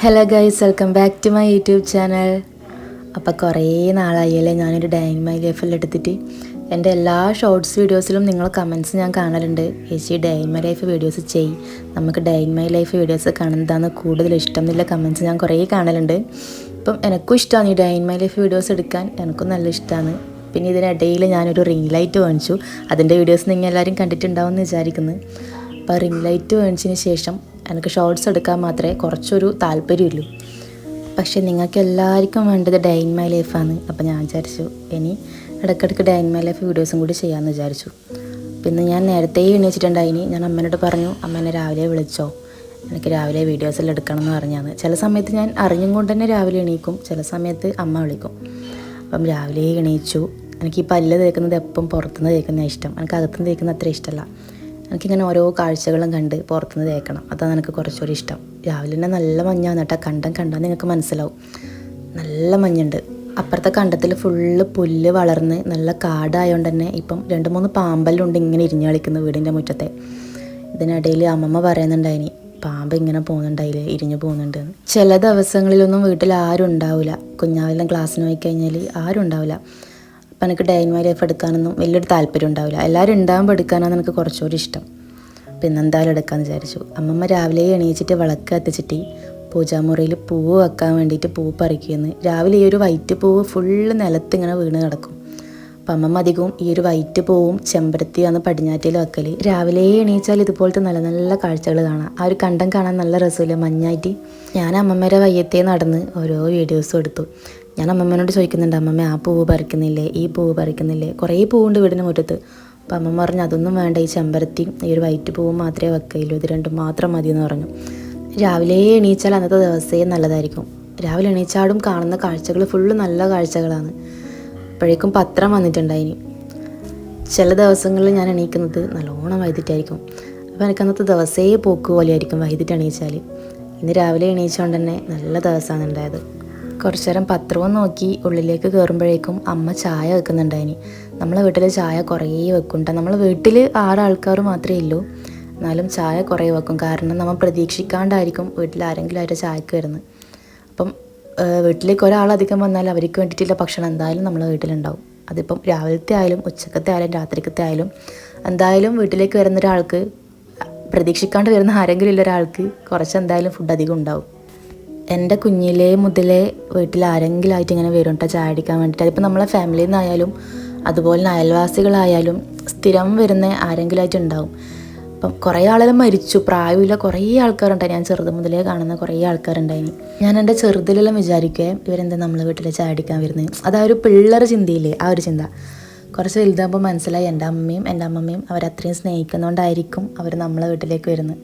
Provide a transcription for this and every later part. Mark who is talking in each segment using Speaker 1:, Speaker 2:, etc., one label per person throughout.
Speaker 1: Hello guys welcome back to my YouTube channel അപ്പോൾ കുറേ നാളായല്ലേ ഞാനൊരു ഡൈനിങ് മൈ ലൈഫിൽ എടുത്തിട്ട്. എന്റെ എല്ലാ ഷോർട്സ് വീഡിയോസിലും നിങ്ങൾ കമൻസ് ഞാൻ കാണലുണ്ട്. ചേച്ചി ഡൈനിങ് മൈ ലൈഫ് വീഡിയോസ് ചെയ്. നമുക്ക് ഡൈനിങ് മൈ ലൈഫ് വീഡിയോസ് കാണുന്നതാണ് കൂടുതൽ ഇഷ്ടം എന്നുള്ള കമൻസ് ഞാൻ കുറേ കാണലുണ്ട്. ഇപ്പം എനിക്കും ഇഷ്ടമാണ് ഈ ഡൈനിങ് മൈ ലൈഫ് വീഡിയോസ് എടുക്കാൻ. എനിക്കും നല്ല ഇഷ്ടമാണ് പിന്നെ ഇതിനിടയിൽ ഞാനൊരു റിംഗ് ലൈറ്റ് വാങ്ങിച്ചു. അതിന്റെ വീഡിയോസ് നിങ്ങൾ എല്ലാവരും കണ്ടിട്ടുണ്ടാവും എന്ന് വിചാരിക്കുന്നു. അപ്പോൾ റിംഗ് ലൈറ്റ് വാങ്ങിച്ചതിന് ശേഷം എനിക്ക് ഷോർട്സ് എടുക്കാൻ മാത്രമേ കുറച്ചൊരു താല്പര്യമുള്ളൂ. പക്ഷെ നിങ്ങൾക്ക് എല്ലാവർക്കും വേണ്ടത് ഡൈൻ മൈ ലൈഫാണ് അപ്പോൾ ഞാൻ വിചാരിച്ചു ഇനി ഇടയ്ക്കിടയ്ക്ക് ഡൈൻ മൈ ലൈഫ് വീഡിയോസും കൂടി ചെയ്യാമെന്ന് വിചാരിച്ചു. പിന്നെ ഞാൻ നേരത്തെ എണീച്ചിട്ടുണ്ടായിനി ഞാൻ അമ്മേനോട് പറഞ്ഞു അമ്മേനെ രാവിലെ വിളിച്ചോ. എനിക്ക് രാവിലെ വീഡിയോസ് എല്ലാം എടുക്കണം എന്ന് പറഞ്ഞാണ്. ചില സമയത്ത് ഞാൻ അറിഞ്ഞും കൊണ്ട് തന്നെ രാവിലെ എണീക്കും. ചില സമയത്ത് അമ്മ വിളിക്കും. അപ്പം രാവിലെ എണീച്ചു. എനിക്ക് ഈ പല്ല് തേക്കുന്നത് എപ്പം പുറത്തുനിന്ന് തേക്കുന്ന ഇഷ്ടം. എനിക്ക് അകത്തുനിന്ന് തേക്കുന്ന അത്ര ഇഷ്ടമല്ല. എനിക്കിങ്ങനെ ഓരോ കാഴ്ചകളും കണ്ട് പുറത്തുനിന്ന് തേക്കണം അതാണ് എനിക്ക് കുറച്ചുകൂടി ഇഷ്ടം. രാവിലെ തന്നെ നല്ല മഞ്ഞാണ് കേട്ടോ കണ്ടം കണ്ടാൽ നിങ്ങൾക്ക് മനസ്സിലാവും. നല്ല മഞ്ഞുണ്ട്. അപ്പുറത്തെ കണ്ടത്തിൽ ഫുള്ള് പുല്ല് വളർന്ന് നല്ല കാടായതുകൊണ്ട് തന്നെ ഇപ്പം രണ്ട് മൂന്ന് പാമ്പെല്ലാം ഇങ്ങനെ ഇരിഞ്ഞു കളിക്കുന്ന വീടിന്റെ മുറ്റത്തെ. ഇതിനിടയിൽ അമ്മമ്മ പറയുന്നുണ്ടായിനി പാമ്പ് ഇങ്ങനെ പോകുന്നുണ്ടായില്ല ഇരിഞ്ഞു പോകുന്നുണ്ട്. ചില ദിവസങ്ങളിലൊന്നും വീട്ടിൽ ആരും ഉണ്ടാവില്ല കുഞ്ഞാവെല്ലാം ക്ലാസ്സിന് പോയി കഴിഞ്ഞാൽ ആരും ഉണ്ടാവില്ല അപ്പം എനിക്ക് ഡൈൻ മൈ ലൈഫ് എടുക്കാനൊന്നും വലിയൊരു താല്പര്യം ഉണ്ടാവില്ല. എല്ലാവരും ഉണ്ടാകുമ്പോൾ എടുക്കാനാണ് എനിക്ക് കുറച്ചുകൂടി ഇഷ്ടം. പിന്നെ എന്തായാലും എടുക്കാമെന്ന് വിചാരിച്ചു. അമ്മമ്മ രാവിലെ എണീച്ചിട്ട് വിളക്ക് കത്തിച്ചിട്ട് പൂജാമുറിയിൽ പൂവ് വെക്കാൻ വേണ്ടിയിട്ട് പൂ പറിക്കുമെന്ന് രാവിലെ ഈ ഒരു വൈറ്റ് പൂവ് ഫുള്ള് നിലത്ത് ഇങ്ങനെ വീണ് കിടക്കും. അപ്പം അമ്മമ്മ അധികവും ഈ ഒരു വൈറ്റ് പൂവും ചെമ്പരത്തിയാണ് പടിഞ്ഞാറ്റയിൽ വെക്കൽ രാവിലെ എണീച്ചാൽ ഇതുപോലത്തെ നല്ല നല്ല കാഴ്ചകൾ കാണാം. ആ ഒരു കണ്ടം കാണാൻ നല്ല രസമില്ല. മഞ്ഞായിട്ട് ഞാൻ അമ്മമ്മയുടെ വയ്യത്തേ നടന്ന് ഓരോ വീഡിയോസും എടുത്തു. ഞാൻ അമ്മമ്മനോട് ചോദിക്കുന്നുണ്ട് അമ്മമ്മ ആ പൂവ് പറിക്കുന്നില്ലേ? ഈ പൂവ് പറിക്കുന്നില്ലേ? കുറേ പൂവുണ്ട് വീടിന് മുറ്റത്ത്. അപ്പം അമ്മമ്മ പറഞ്ഞു അതൊന്നും വേണ്ട ഈ ചെമ്പരത്തി ഈ ഒരു വൈറ്റ് പൂവ് മാത്രമേ വെക്കയില്ലൂ ഇത് രണ്ടും മാത്രം മതി എന്ന് പറഞ്ഞു. രാവിലെ എണീച്ചാൽ അന്നത്തെ ദിവസേ നല്ലതായിരിക്കും. രാവിലെ എണീച്ചാടും കാണുന്ന കാഴ്ചകൾ ഫുള്ള് നല്ല കാഴ്ചകളാണ്. അപ്പോഴേക്കും പത്രം വന്നിട്ടുണ്ടായിനി ചില ദിവസങ്ങളിൽ ഞാൻ എണീക്കുന്നത് നല്ലോണം വൈകിട്ടായിരിക്കും. അപ്പോൾ എനിക്ക് അന്നത്തെ ദിവസേ പോക്ക് പോലെയായിരിക്കും വൈകിട്ട് എണീച്ചാൽ. ഇന്ന് രാവിലെ എണീച്ചുകൊണ്ട് തന്നെ നല്ല ദിവസമാണ് ഉണ്ടായത്. കുറച്ചു നേരം പത്രവും നോക്കി ഉള്ളിലേക്ക് കയറുമ്പോഴേക്കും അമ്മ ചായ വെക്കുന്നുണ്ടായിനി. നമ്മളെ വീട്ടിൽ ചായ കുറേ വെക്കുന്നുണ്ട് നമ്മളെ വീട്ടിൽ ആറാൾക്കാർ മാത്രമേ ഉള്ളൂ എന്നാലും ചായ കുറേ വെക്കും. കാരണം നമ്മൾ പ്രതീക്ഷിക്കാണ്ടായിരിക്കും വീട്ടിൽ ആരെങ്കിലും ആയിട്ട് ചായക്ക് വരുന്നത് അപ്പം വീട്ടിലേക്ക് ഒരാളധികം വന്നാൽ അവർക്ക് വേണ്ടിയിട്ടുള്ള ഭക്ഷണം. എന്തായാലും നമ്മളെ വീട്ടിലുണ്ടാവും. അതിപ്പം രാവിലത്തെ ആയാലും ഉച്ചക്കത്തെ ആയാലും രാത്രിക്കത്തെ ആയാലും എന്തായാലും വീട്ടിലേക്ക് വരുന്ന ഒരാൾക്ക് പ്രതീക്ഷിക്കാണ്ട് വരുന്ന ആരെങ്കിലും ഉള്ള ഒരാൾക്ക് കുറച്ച് എന്തായാലും ഫുഡ് അധികം ഉണ്ടാവും. എന്റെ കുഞ്ഞിലേ മുതലേ വീട്ടിൽ ആരെങ്കിലും ആയിട്ട് ഇങ്ങനെ വരും കേട്ടോ ചായ അടിക്കാൻ വേണ്ടിയിട്ട്. അതിപ്പോൾ നമ്മളെ ഫാമിലിയിൽ നിന്നായാലും അതുപോലെ അയൽവാസികളായാലും സ്ഥിരം വരുന്ന ആരെങ്കിലും ആയിട്ട് ഉണ്ടാവും. അപ്പം കുറേ ആളുകൾ മരിച്ചു. പ്രായമില്ല കുറേ ആൾക്കാരുണ്ടായി. ഞാൻ ചെറുത് മുതലേ കാണുന്ന കുറേ ആൾക്കാരുണ്ടായി ഞാൻ എന്റെ ചെറുതിലെല്ലാം വിചാരിക്കുക ഇവരെന്താ നമ്മളെ വീട്ടിൽ ചായ അടിക്കാൻ വരുന്നത് അത് ആ ഒരു പിള്ളേർ ചിന്തയില്ലേ? ആ ഒരു ചിന്ത. കുറച്ച് വലുതാകുമ്പോൾ മനസ്സിലായി എന്റെ അമ്മയും എന്റെ അമ്മമ്മയും അവരത്രയും സ്നേഹിക്കുന്നതുകൊണ്ടായിരിക്കും അവർ നമ്മളെ വീട്ടിലേക്ക് വരുന്നത്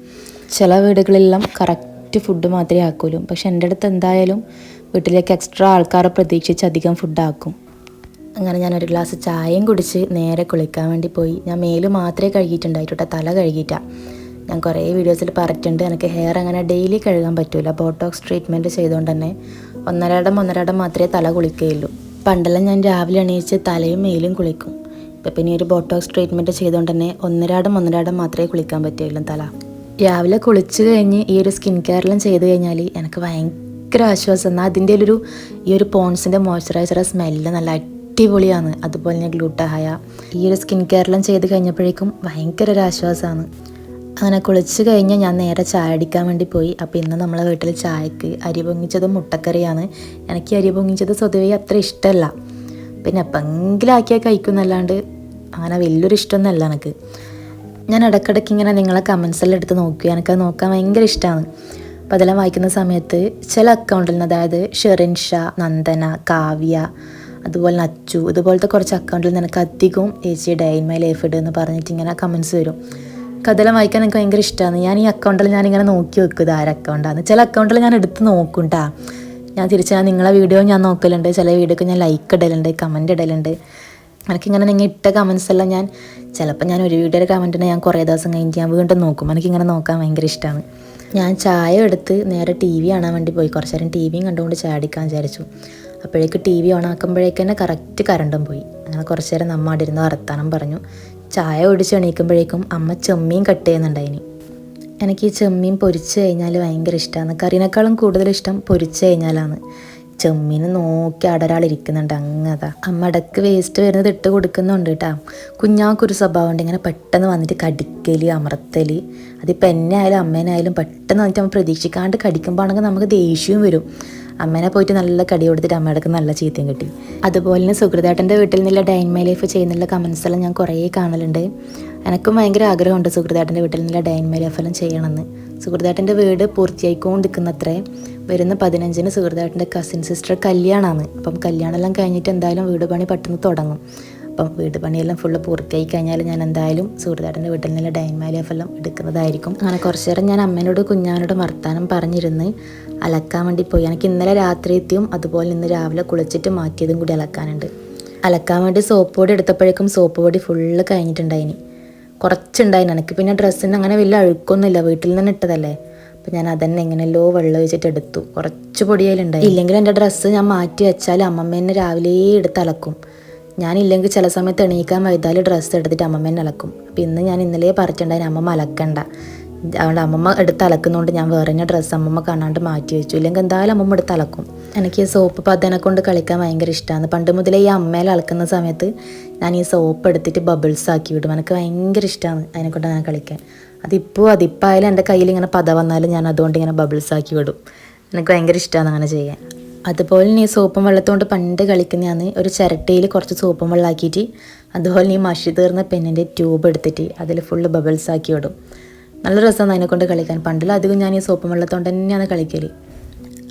Speaker 1: ചില വീടുകളിലെല്ലാം കറക്റ്റ് ഫുഡ് മാത്രമേ ആക്കുള്ളൂ. പക്ഷെ എന്റെ അടുത്ത് എന്തായാലും വീട്ടിലേക്ക് എക്സ്ട്രാ ആൾക്കാരെ പ്രതീക്ഷിച്ച് അധികം ഫുഡ് ആക്കും. അങ്ങനെ ഞാൻ ഒരു ഗ്ലാസ് ചായയും കുടിച്ച് നേരെ കുളിക്കാൻ വേണ്ടി പോയി. ഞാൻ മേൽ മാത്രമേ കഴുകിയിട്ടുണ്ടായിട്ടോ തല കഴുകിയിട്ട. ഞാൻ കുറേ വീഡിയോസിൽ പറഞ്ഞിട്ടുണ്ട്. എനിക്ക് ഹെയർ അങ്ങനെ ഡെയിലി കഴുകാൻ പറ്റില്ല ബോട്ടോക്സ് ട്രീറ്റ്മെന്റ് ചെയ്തുകൊണ്ട് തന്നെ ഒന്നരടം ഒന്നരടം മാത്രമേ തല കുളിക്കുകയുള്ളൂ. പണ്ടെല്ലാം ഞാൻ രാവിലെ എണീച്ച് തലയും മേലും കുളിക്കും. ഇപ്പം പിന്നെ ഒരു ബോട്ടോക്സ് ട്രീറ്റ്മെന്റ് ചെയ്തുകൊണ്ട് തന്നെ ഒന്നരാടം ഒന്നരാടം മാത്രമേ കുളിക്കാൻ പറ്റുള്ളൂ തല. രാവിലെ കുളിച്ച് കഴിഞ്ഞ് ഈ ഒരു സ്കിൻ കെയറെല്ലാം ചെയ്ത് കഴിഞ്ഞാൽ എനിക്ക് ഭയങ്കര ആശ്വാസം. എന്നാൽ അതിന്റെ ഒരു ഈ ഒരു പോൺസിന്റെ മോയ്സ്ചറൈസറെ സ്മെല്ല് നല്ല അടിപൊളിയാണ്. അതുപോലെ തന്നെ ഗ്ലൂട്ടഹായ ഈ ഒരു സ്കിൻ കെയറെല്ലാം ചെയ്ത് കഴിഞ്ഞപ്പോഴേക്കും ഭയങ്കര ഒരു ആശ്വാസമാണ്. അങ്ങനെ കുളിച്ച് കഴിഞ്ഞ് ഞാൻ നേരെ ചായ അടിക്കാൻ വേണ്ടി പോയി. അപ്പോൾ ഇന്ന് നമ്മളെ വീട്ടിൽ ചായക്ക് അരി പൊങ്ങിച്ചതും മുട്ടക്കറിയാണ്. എനിക്ക് അരി പൊങ്ങിച്ചത് സ്വതവേ അത്ര ഇഷ്ടമല്ല പിന്നെ എപ്പെങ്കിലും ആക്കിയാൽ കഴിക്കുന്നല്ലാണ്ട് അങ്ങനെ വലിയൊരു ഇഷ്ടമൊന്നുമല്ല എനിക്ക്. ഞാൻ ഇടയ്ക്കിടയ്ക്ക് ഇങ്ങനെ നിങ്ങളെ കമൻസ് എല്ലാം എടുത്ത് നോക്കി എനിക്കത് നോക്കാൻ ഭയങ്കര ഇഷ്ടമാണ് അപ്പോൾ അതെല്ലാം വായിക്കുന്ന സമയത്ത് ചില അക്കൗണ്ടിൽ നിന്ന് അതായത് ഷെറിൻ ഷാ നന്ദന കാവ്യ അതുപോലെ അച്ചു ഇതുപോലത്തെ കുറച്ച് അക്കൗണ്ടിൽ നിന്ന് എനിക്ക് അധികവും ചേച്ചി ഇൻ മൈ ലൈഫ് ഇട് എന്ന് പറഞ്ഞിട്ട് ഇങ്ങനെ കമൻസ് വരും. കഥലം വായിക്കാൻ എനിക്ക് ഭയങ്കര ഇഷ്ടമാണ് ഞാൻ ഈ അക്കൗണ്ടിൽ ഞാനിങ്ങനെ നോക്കി വെക്കും ഇത് ആരെ അക്കൗണ്ടാണ് ചില അക്കൗണ്ടിൽ ഞാൻ എടുത്ത് നോക്കും ട്ടാ. ഞാൻ തിരിച്ച് ഞാൻ നിങ്ങളെ വീഡിയോ ഞാൻ നോക്കലുണ്ട്. ചില വീഡിയോക്ക് ഞാൻ ലൈക്ക് ഇടലുണ്ട് കമന്റ് ഇടലുണ്ട്. എനിക്കിങ്ങനെ നിങ്ങൾ ഇട്ട കമൻസ് എല്ലാം ഞാൻ ചിലപ്പോൾ ഞാൻ ഒരു വീഡിയോയുടെ കമന്റിനെ ഞാൻ കുറേ ദിവസം കഴിഞ്ഞിട്ട് ഞാൻ വീണ്ടും നോക്കും. എനിക്കിങ്ങനെ നോക്കാൻ ഭയങ്കര ഇഷ്ടമാണ് ഞാൻ ചായ എടുത്ത് നേരെ ടി വി കാണാൻ വേണ്ടി പോയി. കുറച്ച് നേരം ടി വിയും കണ്ടുകൊണ്ട് ചായ അടിക്കാൻ വിചാരിച്ചു. അപ്പോഴേക്ക് ടി വി ഓൺ ആക്കുമ്പോഴേക്ക് തന്നെ കറക്റ്റ് കറണ്ടും പോയി. അങ്ങനെ കുറച്ച് നേരം നമ്മ അവിടെ ഇരുന്ന് വർത്താനം പറഞ്ഞു. ചായ ഒടിച്ച് എണീക്കുമ്പോഴേക്കും അമ്മ ചെമ്മീൻ കട്ട് ചെയ്യുന്നുണ്ടായിനി. എനിക്ക് ഈ ചെമ്മീൻ പൊരിച്ച് കഴിഞ്ഞാൽ ഭയങ്കര ഇഷ്ടമാണ് കറിനേക്കാളും കൂടുതൽ ഇഷ്ടം പൊരിച്ച് കഴിഞ്ഞാലാണ്. ചെമ്മീൻ നോക്കി അടരാൾ ഇരിക്കുന്നുണ്ട് അങ്ങതാ അമ്മടക്ക് വേസ്റ്റ് വരുന്നത് ഇട്ട് കൊടുക്കുന്നുണ്ട് കേട്ടാ കുഞ്ഞാക്കൊരു സ്വഭാവം ഉണ്ട് ഇങ്ങനെ പെട്ടെന്ന് വന്നിട്ട് കടിക്കൽ അമർത്തൽ. അതിപ്പോൾ എന്നെ ആയാലും അമ്മേനെ ആയാലും പെട്ടെന്ന് വന്നിട്ട് നമ്മൾ പ്രതീക്ഷിക്കാണ്ട് കടിക്കുമ്പോഴാണെങ്കിൽ നമുക്ക് ദേഷ്യവും വരും. അമ്മേനെ പോയിട്ട് നല്ല കടി കൊടുത്തിട്ട് അമ്മയുടെ നല്ല ചീത്തയും കിട്ടി. അതുപോലെ തന്നെ സുഹൃതേട്ടന്റെ വീട്ടിൽ നിന്നുള്ള ഡൈൻ മൈ ലൈഫ് ചെയ്യുന്നുള്ള കമൻസ് എല്ലാം ഞാൻ കുറേ കാണലുണ്ട്. എനിക്കും ഭയങ്കര ആഗ്രഹമുണ്ട് സുഹൃതേട്ടന്റെ വീട്ടിൽ നിന്നുള്ള ഡൈൻ മൈ ലൈഫ് എല്ലാം ചെയ്യണമെന്ന്. സുഹൃതേട്ടന്റെ വീട് പൂർത്തിയായിക്കൊണ്ടിരിക്കുന്നത്രേ. വരുന്ന പതിനഞ്ചിന് സുഹൃതേട്ടന്റെ കസിൻ സിസ്റ്റർ കല്യാണമാണ് അപ്പം കല്യാണമെല്ലാം കഴിഞ്ഞിട്ട് എന്തായാലും വീട് പണി പെട്ടെന്ന് തുടങ്ങും. അപ്പം വീട് പണിയെല്ലാം ഫുള്ള് പൂർത്തിയായി കഴിഞ്ഞാൽ ഞാൻ എന്തായാലും സുഹൃത്താട്ടിന്റെ വീട്ടിൽ നിന്നുള്ള ഡൈൻ എല്ലാം എടുക്കുന്നതായിരിക്കും. അങ്ങനെ കുറച്ച് നേരം ഞാൻ അമ്മേനോട് കുഞ്ഞാനോട് വർത്താനം പറഞ്ഞിരുന്ന് അലക്കാൻ വേണ്ടി പോയി. എനിക്ക് ഇന്നലെ രാത്രി എത്തിയും അതുപോലെ ഇന്ന് രാവിലെ കുളിച്ചിട്ട് മാറ്റിയതും കൂടി അലക്കാനുണ്ട്. അലക്കാൻ വേണ്ടി സോപ്പ് പൊടി എടുത്തപ്പോഴേക്കും സോപ്പ് പൊടി ഫുള്ള് കഴിഞ്ഞിട്ടുണ്ടായിനി. കുറച്ചുണ്ടായിന്. എനിക്ക് പിന്നെ ഡ്രസ്സിന് അങ്ങനെ വലിയ അഴുക്കൊന്നുമില്ല. വീട്ടിൽ നിന്ന് ഇട്ടതല്ലേ. അപ്പം ഞാൻ അതന്നെ എങ്ങനെയല്ലോ വെള്ളം ഒഴിച്ചിട്ട് എടുത്തു. കുറച്ച് പൊടിയായാലുണ്ടായി. ഇല്ലെങ്കിൽ എന്റെ ഡ്രസ്സ് ഞാൻ മാറ്റി വെച്ചാൽ അമ്മമ്മേനെ രാവിലെ എടുത്ത് അലക്കും. ഞാനില്ലെങ്കിൽ ചില സമയത്ത് എണീക്കാൻ വൈതാൽ ഡ്രസ്സ് എടുത്തിട്ട് അമ്മമ്മേനെ അലക്കും. അപ്പം ഇന്ന് ഞാൻ ഇന്നലെ പറിച്ചിട്ടുണ്ടായിരുന്നു അമ്മമ്മ അലക്കണ്ട. അതുകൊണ്ട് അമ്മമ്മ എടുത്ത് അലക്കുന്നതുകൊണ്ട് ഞാൻ വേറെ തന്നെ ഡ്രസ്സ് അമ്മമ്മ കാണാണ്ട് മാറ്റി വെച്ചു. ഇല്ലെങ്കിൽ എന്തായാലും അമ്മമ്മ എടുത്ത് അലക്കും. എനിക്ക് സോപ്പ് പതനെ കൊണ്ട് കളിക്കാൻ ഭയങ്കര ഇഷ്ടമാണ് പണ്ട് മുതലേ ഈ അമ്മയിൽ അലക്കുന്ന സമയത്ത് ഞാൻ ഈ സോപ്പ് എടുത്തിട്ട് ബബിൾസ് ആക്കി വിടും. എനിക്ക് ഭയങ്കര ഇഷ്ടമാണ് അതിനെക്കൊണ്ട് ഞാൻ കളിക്കാൻ. അതിപ്പോൾ അതിപ്പായാലും എന്റെ കയ്യിൽ ഇങ്ങനെ പത വന്നാലും ഞാൻ അതുകൊണ്ട് ഇങ്ങനെ ബബിൾസ് ആക്കി വിടും. എനിക്ക് ഭയങ്കര ഇഷ്ടമാണ് അങ്ങനെ ചെയ്യാൻ. അതുപോലെ ഈ സോപ്പും വെള്ളത്തോണ്ട് പണ്ട് കളിക്കുന്നതാണ് ഒരു ചിരട്ടയിൽ കുറച്ച് സോപ്പും വെള്ളമാക്കിയിട്ട് അതുപോലെ ഈ മഷി തീർന്ന പെണ്ണിന്റെ ട്യൂബ് എടുത്തിട്ട് അതിൽ ഫുള്ള് ബബിൾസ് ആക്കി വിടും. നല്ല രസമാണ് അതിനെക്കൊണ്ട് കളിക്കാൻ. പണ്ടിലധികം ഞാൻ ഈ സോപ്പും വെള്ളത്തോണ്ട് തന്നെയാണ് കളിക്കൽ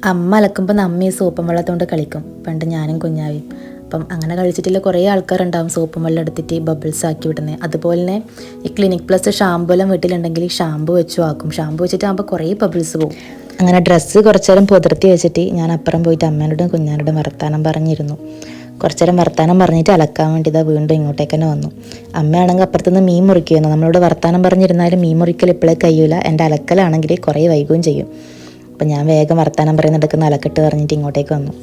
Speaker 1: അമ്മ അലക്കുമ്പോൾ അമ്മ ഈ സോപ്പും വെള്ളത്തോണ്ട് കളിക്കും. പണ്ട് ഞാനും കുഞ്ഞാവിയും. അപ്പം അങ്ങനെ കഴിച്ചിട്ടില്ല. കുറേ ആൾക്കാരുണ്ടാവും സോപ്പും വെള്ളം എടുത്തിട്ട് ബബിൾസ് ആക്കി വിടുന്നത് അതുപോലെ തന്നെ ഈ ക്ലിനിക് പ്ലസ് ഷാമ്പു എല്ലാം വീട്ടിലുണ്ടെങ്കിൽ ഷാമ്പു വെച്ചു ആക്കും. ഷാമ്പു വെച്ചിട്ടാകുമ്പോൾ കുറേ ബബിൾസ് പോകും അങ്ങനെ ഡ്രസ്സ് കുറച്ചേരം പുതിർത്തി വെച്ചിട്ട് ഞാൻ അപ്പുറം പോയിട്ട് അമ്മേനോടും കുഞ്ഞാനോടും വർത്താനം പറഞ്ഞിരുന്നു. കുറച്ചു നേരം വർത്താനം പറഞ്ഞിട്ട് അലക്കാൻ വേണ്ടി ഇതാ വീണ്ടും ഇങ്ങോട്ടേക്ക് തന്നെ വന്നു. അമ്മയാണെങ്കിൽ അപ്പുറത്തുനിന്ന് മീൻ മുറിക്കുമായിരുന്നു നമ്മളോട് വർത്താനം പറഞ്ഞിരുന്നാലും മീൻ മുറിക്കൽ ഇപ്പോഴേ കഴിയൂല. എന്റെ അലക്കലാണെങ്കിൽ കുറേ വൈകുകയും ചെയ്യും. അപ്പം ഞാൻ വേഗം വർത്താനം പറയുന്നെടുക്കുന്ന അലക്കെട്ട് പറഞ്ഞിട്ട് ഇങ്ങോട്ടേക്ക് വന്നു.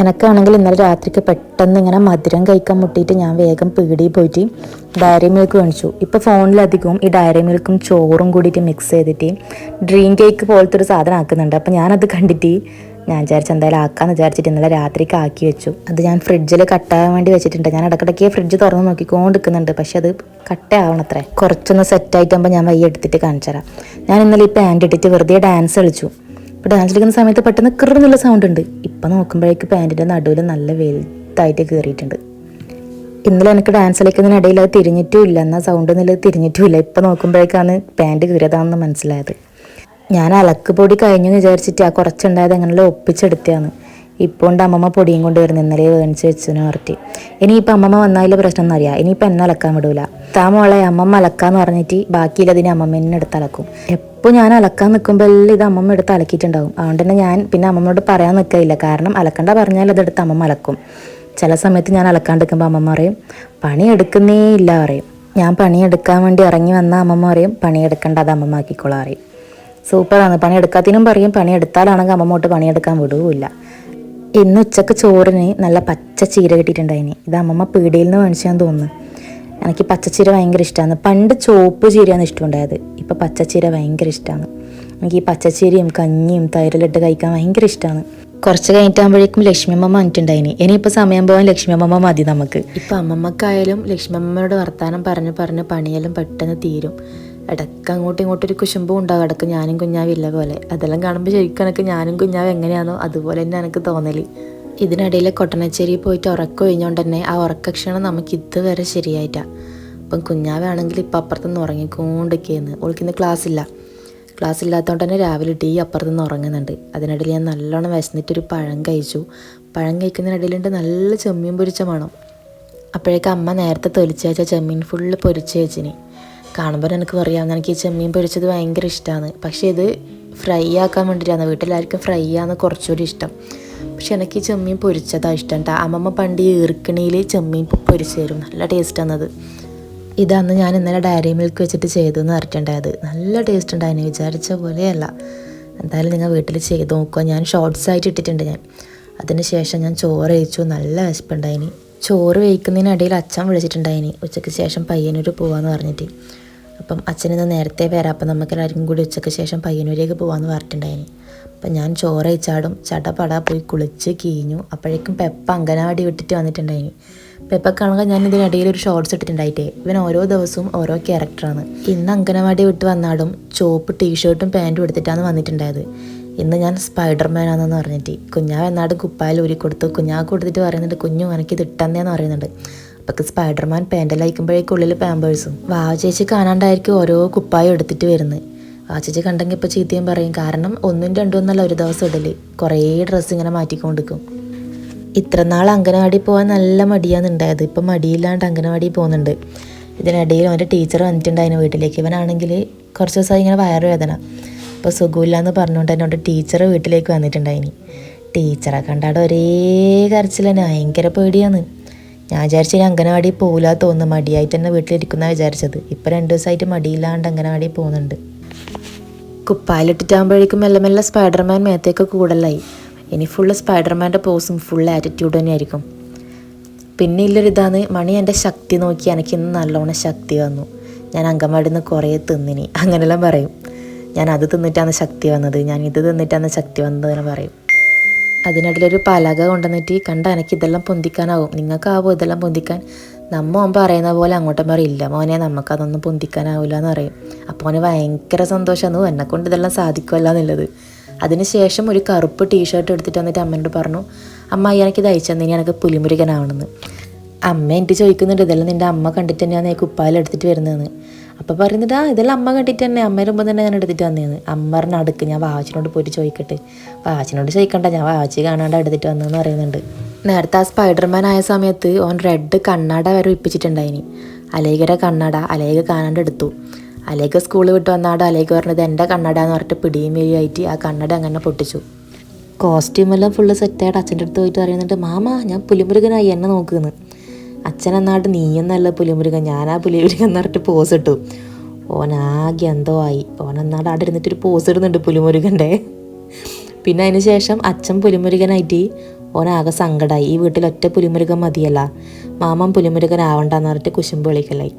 Speaker 1: എനക്കാണെങ്കിൽ ഇന്നലെ രാത്രിക്ക് പെട്ടെന്ന് ഇങ്ങനെ മധുരം കഴിക്കാൻ മുട്ടിയിട്ട് ഞാൻ വേഗം പീടിയിൽ പോയിട്ട് ഡയറി മിൽക്ക് മേടിച്ചു. ഇപ്പോൾ ഫോണിലധികവും ഈ ഡയറി മിൽക്കും ചോറും കൂടിയിട്ട് മിക്സ് ചെയ്തിട്ട് ഡ്രീം കേക്ക് പോലത്തെ ഒരു സാധനം ആക്കുന്നുണ്ട്. അപ്പോൾ ഞാനത് കണ്ടിട്ട് ഞാൻ വിചാരിച്ചു എന്തായാലും ആക്കാമെന്ന് വിചാരിച്ചിട്ട് ഇന്നലെ രാത്രിക്ക് ആക്കി വെച്ചു. അത് ഞാൻ ഫ്രിഡ്ജിൽ കട്ടാകാൻ വേണ്ടി വെച്ചിട്ടുണ്ട്. ഞാൻ ഇടയ്ക്കിടയ്ക്ക് ഫ്രിഡ്ജ് തുറന്ന് നോക്കിക്കൊണ്ടിരിക്കുന്നുണ്ട്. പക്ഷെ അത് കട്ടയാവണത്രേ കുറച്ചൊന്ന് സെറ്റായിട്ടാകുമ്പോൾ ഞാൻ വയ്യ എടുത്തിട്ട് കാണിച്ചു തരാം ഞാൻ ഇന്നലെ ഈ പാന്റ് ഇട്ടിട്ട് വെറുതെ ഡാൻസ് കളിച്ചു. ഇപ്പോൾ ഡാൻസ് കളിക്കുന്ന സമയത്ത് പെട്ടെന്ന് കൃറുന്നുള്ള സൗണ്ട് ഉണ്ട്. ഇപ്പം നോക്കുമ്പോഴേക്ക് പാന്റിന്റെ നടുവിൽ നല്ല വലുതായിട്ട് കയറിയിട്ടുണ്ട് ഇന്നലെ എനിക്ക് ഡാൻസ് കളിക്കുന്നതിനിടയിൽ അത് തിരിഞ്ഞിട്ടും ഇല്ല. എന്നാൽ സൗണ്ട് എന്നുള്ളത് തിരിഞ്ഞിട്ടും ഇല്ല. ഇപ്പം നോക്കുമ്പോഴേക്കാണ് പാന്റ് കീറിയതാണെന്ന് മനസ്സിലായത്. ഞാൻ അലക്ക് പൊടി കഴിഞ്ഞു വിചാരിച്ചിട്ട് ആ കുറച്ചുണ്ടായത് എങ്ങനെയുള്ള ഒപ്പിച്ചെടുത്തതാണ്. ഇപ്പോൾ ഉണ്ട് അമ്മമ്മ പൊടിയും കൊണ്ട് വരുന്നത് ഇന്നലെ വേണിച്ച് വെച്ചു പറഞ്ഞിട്ട് ഇനിയിപ്പോൾ അമ്മമ്മ വന്നതിൽ പ്രശ്നം എന്നറിയാം ഇനിയിപ്പോൾ എന്നെ അലക്കാൻ വിടൂല. താ മോളെ അമ്മമ്മ അലക്കാന്ന് പറഞ്ഞിട്ട് അമ്മമ്മ എന്നെ എടുത്ത് അലക്കും. എപ്പോൾ ഞാൻ അലക്കാൻ നിൽക്കുമ്പോൾ ഇത് അമ്മമ്മ എടുത്ത് അലക്കിയിട്ടുണ്ടാവും. അതുകൊണ്ട് തന്നെ ഞാൻ പിന്നെ അമ്മമ്മയോട് പറയാൻ നിൽക്കില്ല കാരണം അലക്കണ്ട പറഞ്ഞാൽ അതെടുത്ത് അമ്മമ്മ അലക്കും. ചില സമയത്ത് ഞാൻ അലക്കാണ്ടിരിക്കുമ്പോൾ അമ്മമ്മ പറയും പണി എടുക്കുന്നേ ഇല്ല പറയും. ഞാൻ പണിയെടുക്കാൻ വേണ്ടി ഇറങ്ങി വന്ന അമ്മമ്മ പറയും പണിയെടുക്കേണ്ട അത് അമ്മമ്മ ആക്കിക്കോളാം പറയും. സൂപ്പറാണ്. പണിയെടുക്കാത്തതിനും പറയും പണിയെടുത്താലാണെങ്കിൽ അമ്മമ്മോട്ട് പണിയെടുക്കാൻ വിടുകയില്ല ഇന്ന് ഉച്ചയ്ക്ക് ചോറിന് നല്ല പച്ച ചീര കിട്ടിയിട്ടുണ്ടായിന്. ഇത് അമ്മമ്മ പീടിയിൽ നിന്ന് മേടിച്ചാന്ന് തോന്നുന്നു. എനിക്ക് പച്ചച്ചീര ഭയങ്കര ഇഷ്ടമാണ് പണ്ട് ചോപ്പ് ചീരയാണ് ഇഷ്ടമുണ്ടായത്. ഇപ്പം പച്ചച്ചീര ഭയങ്കര ഇഷ്ടമാണ് എനിക്ക് ഈ പച്ചച്ചീരയും കഞ്ഞിയും തൈരിലിട്ട് കഴിക്കാൻ ഭയങ്കര ഇഷ്ടമാണ് കുറച്ച് കഴിഞ്ഞിട്ടാകുമ്പോഴേക്കും ലക്ഷ്മി അമ്മ വന്നിട്ടുണ്ടായിനി. ഇനിയിപ്പോൾ സമയം പോകാൻ ലക്ഷ്മി അമ്മമ്മ മതി നമുക്ക്. ഇപ്പം അമ്മമ്മക്കായാലും ലക്ഷ്മി അമ്മമ്മയോട് വർത്താനം പറഞ്ഞ് പറഞ്ഞ് പണിയെല്ലാം പെട്ടെന്ന് തീരും. ഇടയ്ക്ക് അങ്ങോട്ടും ഇങ്ങോട്ടും ഒരു കുശുമ്പും ഉണ്ടാകും ഇടയ്ക്ക് ഞാനും കുഞ്ഞാവും ഇല്ല പോലെ. അതെല്ലാം കാണുമ്പോൾ ശരിക്കും എനിക്ക് ഞാനും കുഞ്ഞാവും എങ്ങനെയാണോ അതുപോലെ തന്നെ എനിക്ക് തോന്നൽ. ഇതിനിടയിൽ കൊട്ടനച്ചേരി പോയിട്ട് ഉറക്കം ഒഴിഞ്ഞുകൊണ്ട് തന്നെ ആ ഉറക്കക്ഷണം നമുക്ക് ഇതുവരെ ശരിയായിട്ടാണ് അപ്പം കുഞ്ഞാവാണെങ്കിൽ ഇപ്പം അപ്പുറത്തുനിന്ന് ഉറങ്ങിക്കൊണ്ടിരിക്കുകയെന്ന് ഓൾക്കിന്ന് ക്ലാസ് ഇല്ല. ക്ലാസ് ഇല്ലാത്തതുകൊണ്ട് തന്നെ രാവിലെ ടീ അപ്പുറത്തുനിന്ന് ഉറങ്ങുന്നുണ്ട്. അതിനിടയിൽ ഞാൻ നല്ലോണം വിശന്നിട്ടൊരു പഴം കഴിച്ചു. പഴം കഴിക്കുന്നതിനിടയിലുണ്ട് നല്ല ചെമ്മീൻ പൊരിച്ച മണം. അപ്പോഴേക്കും അമ്മ നേരത്തെ തൊലിച്ച് വെച്ച ചെമ്മീൻ ഫുള്ള് പൊരിച്ച് വെച്ചിനി. കാണുമ്പോൾ എനിക്ക് പറയാം എനിക്ക് ഈ ചെമ്മീൻ പൊരിച്ചത് ഭയങ്കര ഇഷ്ടമാണ് പക്ഷേ ഇത് ഫ്രൈ ആക്കാൻ വേണ്ടിയിട്ടാണ്. വീട്ടിലായിരിക്കും ഫ്രൈ ആണ് കുറച്ചുകൂടി ഇഷ്ടം. പക്ഷെ എനിക്ക് ചെമ്മീൻ പൊരിച്ചതാണ് ഇഷ്ടം കേട്ടോ അമ്മമ്മ പണ്ട് ഈർക്കിണിയിൽ ചെമ്മീൻ പൊരിച്ച് തരും. നല്ല ടേസ്റ്റാണത് ഇതാണ് ഞാൻ ഇന്നലെ ഡയറി മിൽക്ക് വെച്ചിട്ട് ചെയ്തു എന്ന് പറഞ്ഞിട്ടുണ്ടായത്. നല്ല ടേസ്റ്റ് ഉണ്ട് ഉണ്ടായിരുന്നു വിചാരിച്ച പോലെയല്ല. എന്തായാലും നിങ്ങൾ വീട്ടിൽ ചെയ്ത് നോക്കുക. ഞാൻ ഷോർട്ട്സ് ആയിട്ട് ഇട്ടിട്ടുണ്ട് ഞാൻ. അതിന് ശേഷം ഞാൻ ചോറ് കഴിച്ചു. നല്ല വിശപ്പുണ്ടായിനി. ചോറ് വയ്ക്കുന്നതിനിടയിൽ അച്ഛൻ വിളിച്ചിട്ടുണ്ടായിനി. ഉച്ചയ്ക്ക് ശേഷം പയ്യനൂർ പോവാന്ന് പറഞ്ഞിട്ട്. അപ്പം അച്ഛനിന്ന് നേരത്തെ വരാം. അപ്പം നമുക്ക് എല്ലാവർക്കും കൂടി ഉച്ചയ്ക്ക് ശേഷം പയ്യന്നൂരേക്ക് പോകാമെന്ന് പറഞ്ഞിട്ടുണ്ടായിന്. അപ്പം ഞാൻ ചോറ് ചാടും ചടപട പോയി കുളിച്ച് കീഞ്ഞു. അപ്പോഴേക്കും പെപ്പ അങ്കനവാടി വിട്ടിട്ട് വന്നിട്ടുണ്ടായിന്. പെപ്പക്കാണെങ്കിൽ ഞാൻ ഇതിനിടയിൽ ഒരു ഷോർട്സ് ഇട്ടിട്ടുണ്ടായിട്ടേ. ഇവൻ ഓരോ ദിവസവും ഓരോ ക്യാരക്ടറാണ് ഇന്ന് അങ്കനവാടി വിട്ട് വന്നാടും. ചോപ്പ് ടീഷർട്ടും പാന്റും എടുത്തിട്ടാണ് വന്നിട്ടുണ്ടായത്. ഇന്ന് ഞാൻ സ്പൈഡർമാൻ ആണെന്ന് പറഞ്ഞിട്ട്. കുഞ്ഞാവ് എന്നാട് കുപ്പായിൽ ഊരി കൊടുത്തു കുഞ്ഞാവ് കൊടുത്തിട്ട് പറയുന്നുണ്ട് കുഞ്ഞു എനിക്ക് തിട്ടന്നേന്ന് പറയുന്നുണ്ട്. അപ്പൊക്ക് സ്പൈഡർമാൻ പാന്റെല്ലാം അയക്കുമ്പോഴേക്കും ഉള്ളിൽ പാമ്പേഴ്സും. വാവ ചേച്ചി കാണാണ്ടായിരിക്കും ഓരോ കുപ്പായം എടുത്തിട്ട് വരുന്നത്. വാ ചേച്ചി കണ്ടെങ്കിൽ ഇപ്പോൾ ചീത്തയും പറയും. കാരണം ഒന്നും രണ്ടും എന്നല്ല ഒരു ദിവസം ഇടൽ. കുറേ ഡ്രസ്സ് ഇങ്ങനെ മാറ്റിക്കൊണ്ടിരിക്കും ഇത്ര നാൾ അംഗനവാടി പോകാൻ നല്ല മടിയാണ് ഉണ്ടായത് ഇപ്പം മടിയില്ലാണ്ട് അംഗനവാടി പോകുന്നുണ്ട്. ഇതിനിടയിൽ അവന്റെ ടീച്ചർ വന്നിട്ടുണ്ടായിരുന്നു വീട്ടിലേക്ക്. ഇവനാണെങ്കിൽ കുറച്ച് ദിവസമായി ഇങ്ങനെ വയറുവേദന. അപ്പോൾ സുഖമില്ലാന്ന് പറഞ്ഞുകൊണ്ട് എന്നോട് ടീച്ചർ വീട്ടിലേക്ക് വന്നിട്ടുണ്ടായിനി. ടീച്ചറെ കണ്ടാട് ഒരേ കരച്ചിൽ ഭയങ്കര പേടിയാന്ന് ഞാൻ വിചാരിച്ചു ഇനി അംഗനവാടി പോകില്ല തോന്നുന്നു. മടിയായിട്ട് തന്നെ വീട്ടിലിരിക്കുന്ന വിചാരിച്ചത്. ഇപ്പം രണ്ട് ദിവസമായിട്ട് മടിയില്ലാണ്ട് അംഗനവാടി പോകുന്നുണ്ട്. കുപ്പായിലിട്ടിട്ടാകുമ്പോഴേക്കും മെല്ലെ മെല്ലെ സ്പൈഡർമാൻ മേത്തേക്ക് കൂടലായി. ഇനി ഫുള്ള് സ്പൈഡർമാന്റെ പോസും ഫുൾ ആറ്റിറ്റ്യൂഡ് തന്നെയായിരിക്കും. പിന്നെ ഇല്ലൊരിതാണ് മണി എന്റെ ശക്തി നോക്കി എനിക്ക് ഇന്ന് നല്ലോണം ശക്തി വന്നു. ഞാൻ അങ്കമാടിയിൽ നിന്ന് കുറേ തിന്നിനി. അങ്ങനെല്ലാം പറയും. ഞാൻ അത് തിന്നിട്ടാണ് ശക്തി വന്നത്. ഞാൻ ഇത് തിന്നിട്ടാണ് ശക്തി വന്നത് എന്ന് പറയും. അതിനിടയിലൊരു പലക കൊണ്ടുവന്നിട്ട് കണ്ട എനിക്ക് ഇതെല്ലാം പൊന്തിക്കാനാവും. നിങ്ങൾക്കാവോ ഇതെല്ലാം പൊന്തിക്കാൻ? നമ്മ അവൻ പറയുന്ന പോലെ അങ്ങോട്ടും പറയില്ല മോനെ നമുക്കതൊന്നും പൊന്തിക്കാനാവില്ല എന്ന് പറയും. അപ്പോൾ അവന് ഭയങ്കര സന്തോഷമാണ് എന്നെ കൊണ്ട് ഇതെല്ലാം സാധിക്കുമല്ല എന്നുള്ളത്. അതിനുശേഷം ഒരു കറുപ്പ് ടീഷർട്ട് എടുത്തിട്ട് വന്നിട്ട് അമ്മേനോട് പറഞ്ഞു അമ്മ എനിക്ക് ഇത് അയച്ചു തന്നെ എനിക്ക് പുലിമുരുകനാവണമെന്ന് അമ്മ എനിക്ക് ചോദിക്കുന്നുണ്ട്? ഇതെല്ലാം നിന്റെ അമ്മ കണ്ടിട്ട് തന്നെയാണ് ഈ കുപ്പായിൽ എടുത്തിട്ട് വരുന്നതെന്ന് അപ്പോൾ പറയുന്നത് ആ ഇതെല്ലാം അമ്മ കണ്ടിട്ട് തന്നെ അമ്മയുടെ മുമ്പ് തന്നെ ഞാൻ എടുത്തിട്ട് വന്നേന്ന്. അമ്മറിന് അടുക്ക് ഞാൻ വാച്ചിനോട് പോയിട്ട് ചോദിക്കട്ടെ. വാച്ചിനോട് ചോദിക്കണ്ട ഞാൻ വാച്ച് കാണാണ്ട് എടുത്തിട്ട് വന്നതെന്ന് പറയുന്നുണ്ട്. നേരത്തെ ആ സ്പൈഡർമാൻ ആയ സമയത്ത് ഓൻ റെഡ് കണ്ണാട വരെ ഒപ്പിച്ചിട്ടുണ്ടായിനി അലേഖര കണ്ണാട അലേഖ കാണാണ്ട് എടുത്തു. അലേഖ സ്കൂളിൽ വിട്ട് വന്നാട് അലേഖ പറഞ്ഞത് എന്റെ കണ്ണട എന്ന് പറഞ്ഞിട്ട് പിടിയും മേരിയായിട്ട് ആ കണ്ണട അങ്ങനെ പൊട്ടിച്ചു. കോസ്റ്റ്യൂമെല്ലാം ഫുള്ള് സെറ്റായിട്ട് അച്ഛന്റെ അടുത്ത് പോയിട്ട് പറയുന്നുണ്ട് മാമ ഞാൻ പുലിമുരുകനായി എന്നെ നോക്കുന്നു അച്ഛൻ എന്നാട്ട് നീയെന്നല്ല പുലിമുരുകൻ. ഞാനാ പുലിമുരുകൻ പറഞ്ഞിട്ട് പോസ് ഇട്ടു. ഓനാകെ എന്തോ ആയി. ഓൻ എന്നാട് അവിടെ ഇരുന്നിട്ട് ഒരു പോസ് ഇടുന്നുണ്ട് പുലിമുരുകന്റെ. പിന്നെ അതിന് ശേഷം അച്ഛൻ പുലിമുരുകനായിട്ട് ഓനാകെ സങ്കടമായി ഈ വീട്ടിൽ ഒറ്റ പുലിമുരുകൻ മതിയല്ല. മാമൻ പുലിമുരുകൻ ആവണ്ടെന്ന് പറഞ്ഞിട്ട് കുശുമ്പ് വിളിക്കലായി.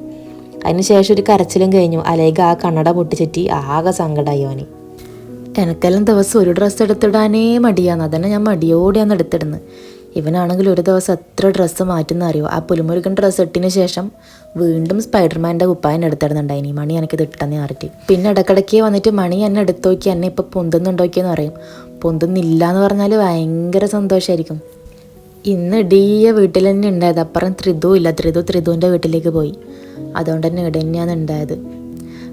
Speaker 1: അതിന് ശേഷം ഒരു കരച്ചിലും കഴിഞ്ഞു. അലേഖ ആ കണ്ണട പൊട്ടിച്ചെറ്റി ആകെ സങ്കടമായി ഓന്. എനിക്കെല്ലാം ദിവസം ഒരു ഡ്രസ്സ് എടുത്തിടാനേ മടിയാന്ന്. അതന്നെ ഞാൻ മടിയോടെയാണ് എടുത്തിടുന്നത്. ഇവനാണെങ്കിൽ ഒരു ദിവസം എത്ര ഡ്രസ്സ് മാറ്റുന്ന അറിയോ? ആ പുലിമുരുകൻ ഡ്രസ്സ് ഇട്ടിന് ശേഷം വീണ്ടും സ്പൈഡർമാന്റെ കുപ്പായൻ എടുത്തിടുന്നുണ്ടായിനി മണി എനിക്കിത് ഇട്ടെന്ന് അറിയിട്ട് പിന്നെ ഇടക്കിടയ്ക്ക് വന്നിട്ട് മണി എന്നെ എടുത്തു നോക്കി എന്നെ ഇപ്പോൾ പൊന്തുന്നുണ്ടോക്കിയെന്ന് പറയും. പൊന്തുന്നില്ല എന്ന് പറഞ്ഞാൽ ഭയങ്കര സന്തോഷമായിരിക്കും ഇന്ന് ഇടിയ വീട്ടിൽ തന്നെ ഉണ്ടായത്. അപ്പുറം ത്രിതു ഇല്ല ത്രിതു ത്രിതുവിന്റെ വീട്ടിലേക്ക് പോയി. അതുകൊണ്ട് തന്നെ ഇടന്നെയാണ് ഉണ്ടായത്.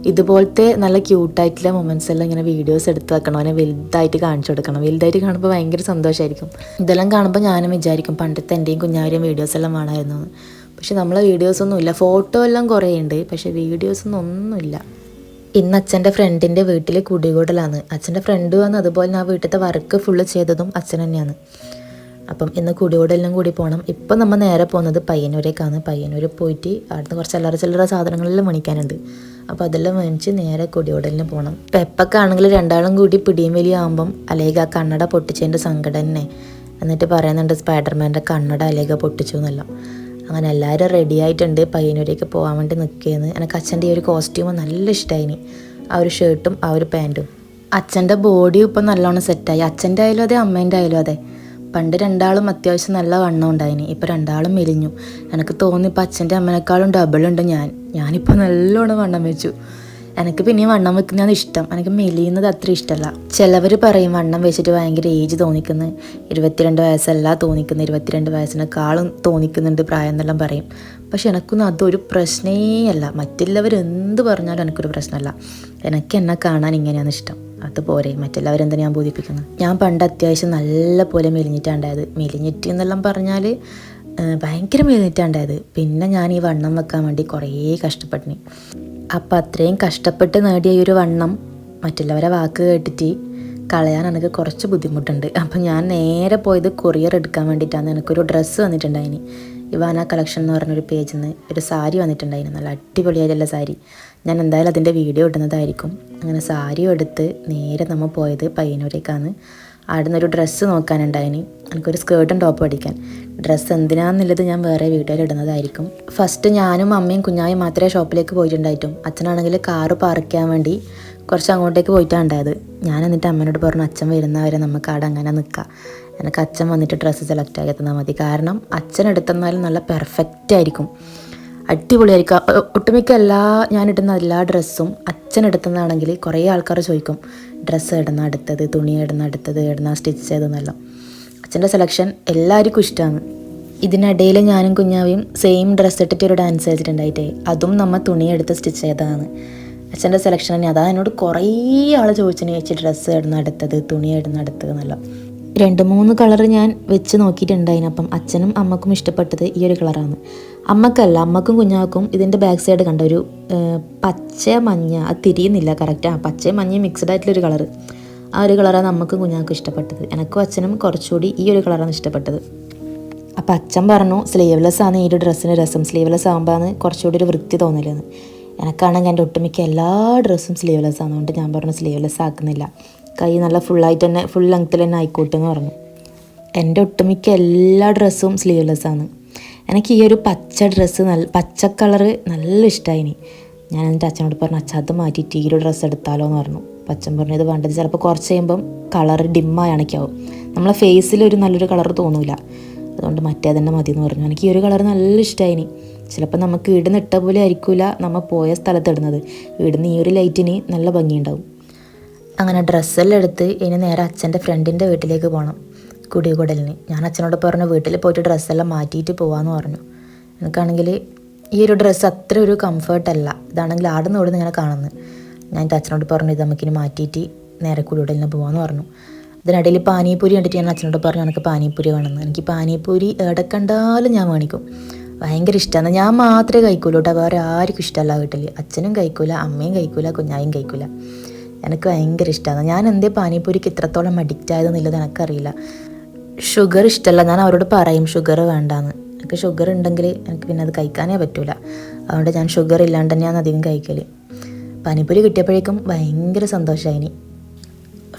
Speaker 1: ഇതുപോലത്തെ നല്ല ക്യൂട്ടായിട്ടുള്ള മൊമെന്റ്സ് എല്ലാം ഇങ്ങനെ വീഡിയോസ് എടുത്ത് വെക്കണം. അവനെ വലുതായിട്ട് കാണിച്ചു കൊടുക്കണം. വലുതായിട്ട് കാണുമ്പോൾ ഭയങ്കര സന്തോഷമായിരിക്കും ഇതെല്ലാം കാണുമ്പോൾ ഞാനും വിചാരിക്കും പണ്ടത്തെ എന്റെയും കുഞ്ഞാവരെയും വീഡിയോസ് എല്ലാം വേണമായിരുന്നു പക്ഷെ നമ്മളെ വീഡിയോസ് ഒന്നുമില്ല ഫോട്ടോ എല്ലാം കുറേ ഉണ്ട് പക്ഷേ വീഡിയോസ് ഒന്നും ഒന്നുമില്ല. ഇന്ന് അച്ഛന്റെ ഫ്രണ്ടിന്റെ വീട്ടിൽ കുടികൂടലാണ്. അച്ഛന്റെ ഫ്രണ്ട് വന്ന് അതുപോലെ ആ വീട്ടിലത്തെ വർക്ക് ഫുള്ള് ചെയ്തതും അച്ഛൻ തന്നെയാണ്. അപ്പം ഇന്ന് കുടിയോടെല്ലാം കൂടി പോകണം ഇപ്പം നമ്മൾ നേരെ പോകുന്നത് പയ്യന്നൂരേക്കാണ്. പയ്യന്നൂർ പോയിട്ട് അവിടുന്ന് കുറച്ച് അല്ലറ ചില്ലറ സാധനങ്ങളെല്ലാം മേടിക്കാനുണ്ട്. അപ്പോൾ അതെല്ലാം മേടിച്ച് നേരെ കുടിയോടലിന് പോകണം പെപ്പക്കാണെങ്കിൽ രണ്ടാളും കൂടി പിടിയും വലിയ ആകുമ്പം അലേഖ ആ കണ്ണട പൊട്ടിച്ചതിന്റെ സങ്കടം തന്നെ. എന്നിട്ട് പറയുന്നുണ്ട് സ്പൈഡർമാന്റെ കണ്ണട അലേഖ പൊട്ടിച്ചു എന്നല്ല. അങ്ങനെ എല്ലാവരും റെഡി ആയിട്ടുണ്ട് പയ്യന്നൂരേക്ക് പോകാൻ വേണ്ടി നിൽക്കുകയെന്ന് എനിക്ക് അച്ഛന്റെ ഈ ഒരു കോസ്റ്റ്യൂം നല്ല ഇഷ്ടമായിനി ആ ഒരു ഷർട്ടും ആ ഒരു പാന്റും അച്ഛന്റെ ബോഡി ഇപ്പം നല്ലോണം സെറ്റായി അച്ഛന്റെ ആയാലും അതെ അമ്മേന്റെ ആയാലും അതെ. പണ്ട് രണ്ടാളും അത്യാവശ്യം നല്ല വണ്ണം ഉണ്ടായിന്. ഇപ്പം രണ്ടാളും മെലിഞ്ഞു. എനിക്ക് തോന്നി ഇപ്പം അച്ഛന്റെ അമ്മനേക്കാളും ഡബിൾ ഉണ്ട് ഞാൻ. ഞാനിപ്പോൾ നല്ലോണം വണ്ണം വെച്ചു. എനിക്ക് പിന്നെ വണ്ണം വെക്കുന്നതാണ് ഇഷ്ടം. എനിക്ക് മെലിയുന്നത് അത്ര ഇഷ്ടമല്ല ചിലവർ പറയും വണ്ണം വെച്ചിട്ട് ഭയങ്കര ഏജ് തോന്നിക്കുന്നു. ഇരുപത്തിരണ്ട് വയസ്സല്ല തോന്നിക്കുന്നത് ഇരുപത്തിരണ്ട് വയസ്സിനെക്കാളും തോന്നിക്കുന്നുണ്ട് പ്രായം എന്നെല്ലാം പറയും. പക്ഷെ എനിക്കൊന്നും അതൊരു പ്രശ്നേ അല്ല. മറ്റുള്ളവർ എന്ത് പറഞ്ഞാലും എനിക്കൊരു പ്രശ്നമല്ല എനിക്ക് എന്നെ കാണാൻ ഇങ്ങനെയാണ് ഇഷ്ടം. അതുപോലെ മറ്റുള്ളവരെന്താ ഞാൻ ബോധിപ്പിക്കുന്നത് ഞാൻ പണ്ട് അത്യാവശ്യം നല്ല പോലെ മെലിഞ്ഞിട്ടുണ്ടായത് മെലിഞ്ഞിട്ട് എന്നെല്ലാം പറഞ്ഞാൽ ഭയങ്കര മെലിഞ്ഞിട്ടുണ്ടായത് പിന്നെ ഞാൻ ഈ വണ്ണം വെക്കാൻ വേണ്ടി കുറേ കഷ്ടപ്പെട്ടിനി. അപ്പം അത്രയും കഷ്ടപ്പെട്ട് നേടിയ ഈ ഒരു വണ്ണം മറ്റുള്ളവരെ വാക്ക് കേട്ടിട്ട് കളയാൻ എനിക്ക് കുറച്ച് ബുദ്ധിമുട്ടുണ്ട്. അപ്പം ഞാൻ നേരെ പോയത് കൊറിയർ എടുക്കാൻ വേണ്ടിയിട്ടാണ്. എനിക്കൊരു ഡ്രസ്സ് വന്നിട്ടുണ്ടായിനി. ഇവാന കളക്ഷൻ എന്ന് പറഞ്ഞൊരു പേജിൽ നിന്ന് ഒരു സാരി വന്നിട്ടുണ്ടായിരുന്നു നല്ല അടിപൊളിയായിട്ടുള്ള സാരി. ഞാൻ എന്തായാലും അതിന്റെ വീഡിയോ ഇടുന്നതായിരിക്കും. അങ്ങനെ സാരിയും എടുത്ത് നേരെ നമ്മൾ പോയത് പയ്യന്നൂരേക്കാണ്. അവിടെ നിന്നൊരു ഡ്രസ്സ് നോക്കാനുണ്ടായിനി. എനിക്കൊരു സ്കേർട്ടും ടോപ്പും അടിക്കാൻ. ഡ്രസ്സ് എന്തിനാന്നുള്ളത് ഞാൻ വേറെ വീട്ടിൽ ഇടുന്നതായിരിക്കും. ഫസ്റ്റ് ഞാനും അമ്മയും കുഞ്ഞായും മാത്രമേ ഷോപ്പിലേക്ക് പോയിട്ടുണ്ടായിട്ടും. അച്ഛനാണെങ്കിൽ കാറ് പാർക്ക് ചെയ്യാൻ വേണ്ടി കുറച്ച് അങ്ങോട്ടേക്ക് പോയിട്ടാണ് ഉണ്ടായത് ഞാൻ എന്നിട്ട് അമ്മനോട് പറഞ്ഞു അച്ഛൻ വരുന്നവരെ നമുക്ക് അവിടെ അങ്ങനെ നിൽക്കാം എനിക്ക് അച്ഛൻ വന്നിട്ട് ഡ്രസ്സ് സെലക്ട് ആക്കി തന്നാൽ മതി. കാരണം അച്ഛൻ എടുത്തെന്നാലും നല്ല പെർഫെക്റ്റ് ആയിരിക്കും. അടിപൊളിയായിരിക്കും. ഒട്ടുമിക്ക എല്ലാ ഞാൻ ഇടുന്ന എല്ലാ ഡ്രസ്സും അച്ഛൻ എടുത്തതാണെങ്കിൽ കുറേ ആൾക്കാർ ചോദിക്കും ഡ്രസ്സ് ഇടുന്ന അടുത്തത് തുണി ഇടുന്ന അടുത്തത് ഇടുന്ന സ്റ്റിച്ച് ചെയ്തെന്നെല്ലാം അച്ഛന്റെ സെലക്ഷൻ എല്ലാവർക്കും ഇഷ്ടമാണ്. ഇതിനിടയിൽ ഞാനും കുഞ്ഞാവിയും സെയിം ഡ്രസ്സ് ഇട്ടിട്ട് ഒരു ഡാൻസ് കളിച്ചിട്ടുണ്ടായിട്ടേ. അതും നമ്മൾ തുണിയെടുത്ത് സ്റ്റിച്ച് ചെയ്തതാണ്. അച്ഛന്റെ സെലക്ഷൻ തന്നെ അതാ എന്നോട് കുറേ ആൾ ചോദിച്ചിന് ചേച്ചി ഡ്രസ്സ് ഇടുന്ന അടുത്തത് തുണി ഇടുന്ന അടുത്തത് എന്നല്ലോ. രണ്ട് മൂന്ന് കളർ ഞാൻ വെച്ച് നോക്കിയിട്ടുണ്ടായിരുന്നു അപ്പം അച്ഛനും അമ്മക്കും ഇഷ്ടപ്പെട്ടത് ഈ ഒരു കളറാണ് അമ്മക്കല്ല അമ്മക്കും കുഞ്ഞാക്കും ഇതിന്റെ ബാക്ക് സൈഡ് കണ്ട ഒരു പച്ച മഞ്ഞ അത് തിരിയുന്നില്ല കറക്റ്റ് ആ? പച്ച മഞ്ഞ മിക്സ്ഡ് ആയിട്ടുള്ളൊരു കളറ് ആ ഒരു കളറാണ് അമ്മക്കും കുഞ്ഞാക്കും ഇഷ്ടപ്പെട്ടത്. എനിക്കും അച്ഛനും കുറച്ചുകൂടി ഈ ഒരു കളറാണ് ഇഷ്ടപ്പെട്ടത്. അപ്പം അച്ഛൻ പറഞ്ഞു സ്ലീവ്ലെസ് ആണ് ഈ ഒരു ഡ്രസ്സിന് രസം. സ്ലീവ്ലെസ് ആകുമ്പോഴാണ് കുറച്ചുകൂടി ഒരു വൃത്തി തോന്നലെന്ന്. എനക്കാണെങ്കിൽ എന്റെ ഒട്ടുമിക്ക എല്ലാ ഡ്രസ്സും സ്ലീവ്ലെസ് ആണെന്നുകൊണ്ട് ഞാൻ പറഞ്ഞു സ്ലീവ്ലെസ് ആക്കുന്നില്ല. കൈ നല്ല ഫുള്ളായിട്ട് തന്നെ ഫുൾ ലെങ്ത്തിൽ തന്നെ ആയിക്കോട്ടെ എന്ന് പറഞ്ഞു. എന്റെ ഒട്ടുമിക്ക എല്ലാ ഡ്രസ്സും സ്ലീവ്ലെസ് ആണ്. എനിക്ക് ഈ ഒരു പച്ച ഡ്രസ്സ് നല്ല പച്ച കളറ് നല്ല ഇഷ്ടമായിനി ഞാൻ എന്നിട്ട് അച്ഛനോട് പറഞ്ഞു അച്ഛൻ അത് മാറ്റിയിട്ട് ഈ ഒരു ഡ്രസ്സ് എടുത്താലോ എന്ന് പറഞ്ഞു അപ്പം പറഞ്ഞത് വേണ്ടത് ചിലപ്പോൾ കുറച്ച് കഴിയുമ്പം കളർ ഡിമ്മായി അണക്കാവും നമ്മളെ ഫേസിൽ ഒരു നല്ലൊരു കളർ തോന്നൂല. അതുകൊണ്ട് മറ്റേ തന്നെ മതി എന്ന് പറഞ്ഞു. എനിക്ക് ഈ ഒരു കളർ നല്ല ഇഷ്ടമായിനി ചിലപ്പോൾ നമുക്ക് വീടിന് ഇട്ട പോലെ ആയിരിക്കില്ല നമ്മൾ പോയ സ്ഥലത്ത് ഇടുന്നത്. വീടിന് ഈ ഒരു ലൈറ്റിന് നല്ല ഭംഗിയുണ്ടാവും. അങ്ങനെ ഡ്രസ്സെല്ലാം എടുത്ത് ഇനി നേരെ അച്ഛന്റെ ഫ്രണ്ടിന്റെ വീട്ടിലേക്ക് പോകണം കുടികൂടലിന്. ഞാൻ അച്ഛനോട് പറഞ്ഞു വീട്ടിൽ പോയിട്ട് ഡ്രസ്സെല്ലാം മാറ്റിയിട്ട് പോവാന്ന് പറഞ്ഞു. എനിക്കാണെങ്കിൽ ഈ ഒരു ഡ്രസ്സ് അത്ര ഒരു കംഫർട്ടല്ല ഇതാണെങ്കിൽ ആടുന്ന് ഇവിടെ ഇങ്ങനെ കാണുന്നത്. ഞാൻ എന്റെ അച്ഛനോട് പറഞ്ഞു ഇത് നമുക്കിനി മാറ്റിയിട്ട് നേരെ കുടികൂടലിന് പോകാമെന്ന് പറഞ്ഞു. അതിനിടയിൽ പാനിപ്പൂരി കണ്ടിട്ട് ഞാൻ അച്ഛനോട് പറഞ്ഞു എനിക്ക് പാനിപ്പൂരി വേണമെന്ന്. എനിക്ക് പാനിപ്പൂരി എവിടെ കണ്ടാലും ഞാൻ വേണിക്കും ഭയങ്കര ഇഷ്ടമാണ് ഞാൻ മാത്രമേ കഴിക്കൂലൂ കേട്ടോ. വേറെ ആർക്കും ഇഷ്ടമല്ല വീട്ടിൽ. അച്ഛനും കഴിക്കൂല അമ്മയും കഴിക്കൂല കുഞ്ഞായും കഴിക്കൂല. എനിക്ക് ഭയങ്കര ഇഷ്ടമാണ്. ഞാൻ എന്തേ പാനിപ്പൂരിക്ക് ഇത്രത്തോളം അഡിക്റ്റ് ആയതെന്നുള്ളത് എനിക്കറിയില്ല. ഷുഗർ ഇഷ്ടമല്ല ഞാൻ അവരോട് പറയും. ഷുഗർ വേണ്ടാന്ന്. എനിക്ക് ഷുഗർ ഉണ്ടെങ്കിൽ എനിക്ക് പിന്നെ അത് കഴിക്കാനേ പറ്റൂല. അതുകൊണ്ട് ഞാൻ ഷുഗർ ഇല്ലാണ്ട് തന്നെയാണ് അധികം കഴിക്കൽ പാനിപ്പൂരി കിട്ടിയപ്പോഴേക്കും ഭയങ്കര സന്തോഷമായിനി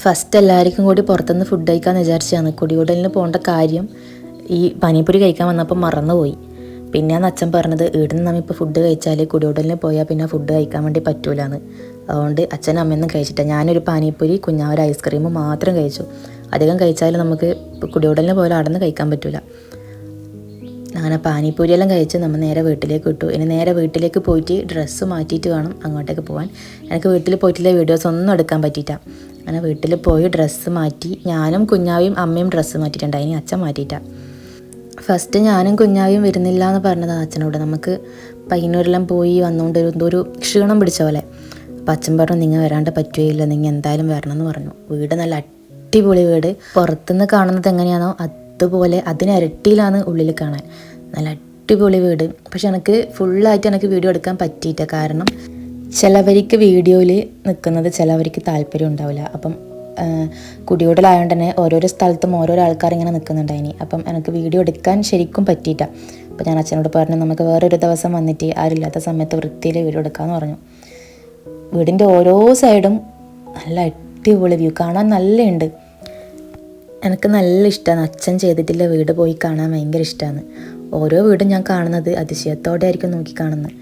Speaker 1: ഫസ്റ്റ് എല്ലാവർക്കും കൂടി പുറത്തുനിന്ന് ഫുഡ് കഴിക്കാമെന്ന് വിചാരിച്ചാണ് കുടികൂടലിന് പോകേണ്ട കാര്യം ഈ പാനിപ്പൂരി കഴിക്കാൻ വന്നപ്പോൾ മറന്നുപോയി. പിന്നെയാണ് അച്ഛൻ പറഞ്ഞത് ഇവിടുന്ന് നമ്മ ഇപ്പോൾ ഫുഡ് കഴിച്ചാൽ കുടികൂടലിന് പോയാൽ പിന്നെ ഫുഡ് കഴിക്കാൻ വേണ്ടി പറ്റൂലെന്ന്. അതുകൊണ്ട് അച്ഛനും അമ്മയൊന്നും കഴിച്ചിട്ടാണ് ഞാനൊരു പാനിപ്പൂരി കുഞ്ഞാവൊരു ഐസ്ക്രീമും മാത്രം കഴിച്ചു. അധികം കഴിച്ചാൽ നമുക്ക് കുടിയോടലിന് പോലെ അടന്ന് കഴിക്കാൻ പറ്റില്ല അങ്ങനെ പാനിപ്പൂരിയെല്ലാം കഴിച്ച് നമ്മൾ നേരെ വീട്ടിലേക്ക് വിട്ടു. ഇനി നേരെ വീട്ടിലേക്ക് പോയിട്ട് ഡ്രസ്സ് മാറ്റിയിട്ട് വേണം അങ്ങോട്ടേക്ക് പോകാൻ എനിക്ക് വീട്ടിൽ പോയിട്ടില്ല വീഡിയോസ് ഒന്നും എടുക്കാൻ പറ്റിയിട്ട. അങ്ങനെ വീട്ടിൽ പോയി ഡ്രസ്സ് മാറ്റി ഞാനും കുഞ്ഞാവിയും അമ്മയും ഡ്രസ്സ് മാറ്റിയിട്ടുണ്ട്. അതിന് അച്ഛൻ മാറ്റിയിട്ട. ഫസ്റ്റ് ഞാനും കുഞ്ഞാവിയും വരുന്നില്ല എന്ന് പറഞ്ഞതാണ് അച്ഛനോട്. നമുക്ക് പയ്യന്നൂരെല്ലാം പോയി വന്നുകൊണ്ട് എന്തോ ഒരു ക്ഷീണം പിടിച്ച പോലെ. അപ്പം അച്ഛൻ പറഞ്ഞു നിങ്ങൾ വരാണ്ട് പറ്റുകയില്ല നിങ്ങൾ എന്തായാലും വരണം എന്ന് പറഞ്ഞു. വീട് നല്ല അടിപൊളി വീട്. പുറത്തുനിന്ന് കാണുന്നത് എങ്ങനെയാണോ അതുപോലെ അതിനരട്ടിയിലാണ് ഉള്ളിൽ കാണാൻ. നല്ല അടിപൊളി വീട്. പക്ഷെ എനിക്ക് ഫുള്ളായിട്ട് എനിക്ക് വീഡിയോ എടുക്കാൻ പറ്റിയിട്ട കാരണം ചിലവർക്ക് വീഡിയോയിൽ നിൽക്കുന്നത് ചിലവർക്ക് താല്പര്യം ഉണ്ടാവില്ല. അപ്പം കുടിയോടലായതുകൊണ്ട് തന്നെ ഓരോരോ സ്ഥലത്തും ഓരോരോ ആൾക്കാർ ഇങ്ങനെ നിൽക്കുന്നുണ്ടായിനി അപ്പം എനിക്ക് വീഡിയോ എടുക്കാൻ ശരിക്കും പറ്റിയിട്ട അപ്പം ഞാൻ അച്ഛനോട് പറഞ്ഞു നമുക്ക് വേറൊരു ദിവസം വന്നിട്ട് ആരില്ലാത്ത സമയത്ത് വൃത്തിയിൽ വീഡിയോ എടുക്കാമെന്ന് പറഞ്ഞു. വീടിന്റെ ഓരോ സൈഡും നല്ല അടിപൊളി വ്യൂ. കാണാൻ നല്ലുണ്ട് എനിക്ക് നല്ല ഇഷ്ടമാണ് അച്ഛൻ ചെയ്തിട്ടില്ല വീട് പോയി കാണാൻ ഭയങ്കര ഇഷ്ടമാണ് ഓരോ വീടും ഞാൻ കാണുന്നത് അതിശയത്തോടെ ആയിരിക്കും നോക്കി കാണുന്നത്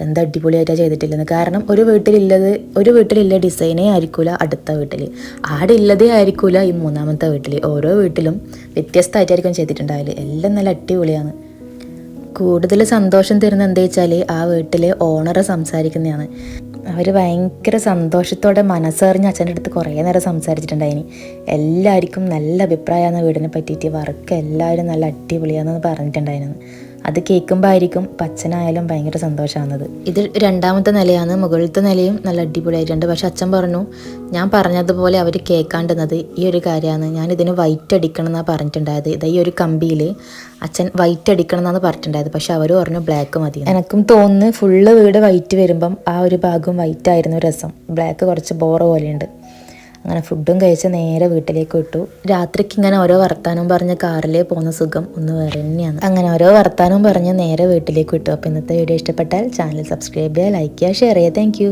Speaker 1: എന്ത് അടിപൊളിയായിട്ടാണ് ചെയ്തിട്ടില്ലെന്ന്. കാരണം ഒരു വീട്ടിലുള്ളത് ഒരു വീട്ടിലില്ല ഡിസൈനേ ആയിരിക്കില്ല അടുത്ത വീട്ടിൽ ആടെ ഇല്ലതേ ആയിരിക്കില്ല ഈ മൂന്നാമത്തെ വീട്ടിൽ ഓരോ വീട്ടിലും വ്യത്യസ്തമായിട്ടായിരിക്കും ചെയ്തിട്ടുണ്ടാവില്ല എല്ലാം നല്ല അടിപൊളിയാണ്. കൂടുതൽ സന്തോഷം തരുന്ന എന്താ വെച്ചാൽ ആ വീട്ടിലെ ഓണറ് സംസാരിക്കുന്നതാണ്. അവർ ഭയങ്കര സന്തോഷത്തോടെ മനസ്സറിഞ്ഞ് അച്ഛന്റെ അടുത്ത് കുറേ നേരം സംസാരിച്ചിട്ടുണ്ടായിനി. എല്ലാവർക്കും നല്ല അഭിപ്രായമാണ് വീടിനെ പറ്റിയിട്ട്. വർക്ക് എല്ലാവരും നല്ല അടിപൊളിയാണെന്ന് പറഞ്ഞിട്ടുണ്ടായിരുന്നു അത് കേൾക്കുമ്പോൾ ആയിരിക്കും പച്ചനായാലും ഭയങ്കര സന്തോഷമാകുന്നത് ഇത് രണ്ടാമത്തെ നിലയാണ് മുകളിലത്തെ നിലയും നല്ല അടിപൊളിയായിട്ടുണ്ട്. പക്ഷെ അച്ഛൻ പറഞ്ഞു ഞാൻ പറഞ്ഞതുപോലെ അവർ കേൾക്കാണ്ടുന്നത് ഈ ഒരു കാര്യമാണ്. ഞാൻ ഇതിന് വൈറ്റ് അടിക്കണം എന്നാണ് പറഞ്ഞിട്ടുണ്ടായത്. ഇത് ഈ ഒരു കമ്പിയിൽ അച്ഛൻ വൈറ്റ് അടിക്കണം എന്നാണ് പറഞ്ഞിട്ടുണ്ടായത്. പക്ഷെ അവർ പറഞ്ഞു ബ്ലാക്ക് മതി എനക്കും തോന്നുന്നു ഫുള്ള് വീട് വൈറ്റ് വരുമ്പം ആ ഒരു ഭാഗം വൈറ്റ് ആയിരുന്നു രസം. ബ്ലാക്ക് കുറച്ച് ബോറ് പോലെയുണ്ട്. അങ്ങനെ ഫുഡും കഴിച്ച് നേരെ വീട്ടിലേക്ക് വിട്ടു. രാത്രിക്ക് ഇങ്ങനെ ഓരോ വർത്താനവും പറഞ്ഞ് കാറിലേ പോകുന്ന സുഖം ഒന്ന് വേറെ തന്നെയാണ്. അങ്ങനെ ഓരോ വർത്താനവും പറഞ്ഞ് നേരെ വീട്ടിലേക്ക് വിട്ടു. അപ്പോൾ ഇന്നത്തെ വീഡിയോ ഇഷ്ടപ്പെട്ടാൽ ചാനൽ സബ്സ്ക്രൈബ് ചെയ്യുക ലൈക്ക് ചെയ്യുക ഷെയർ ചെയ്യുക. താങ്ക്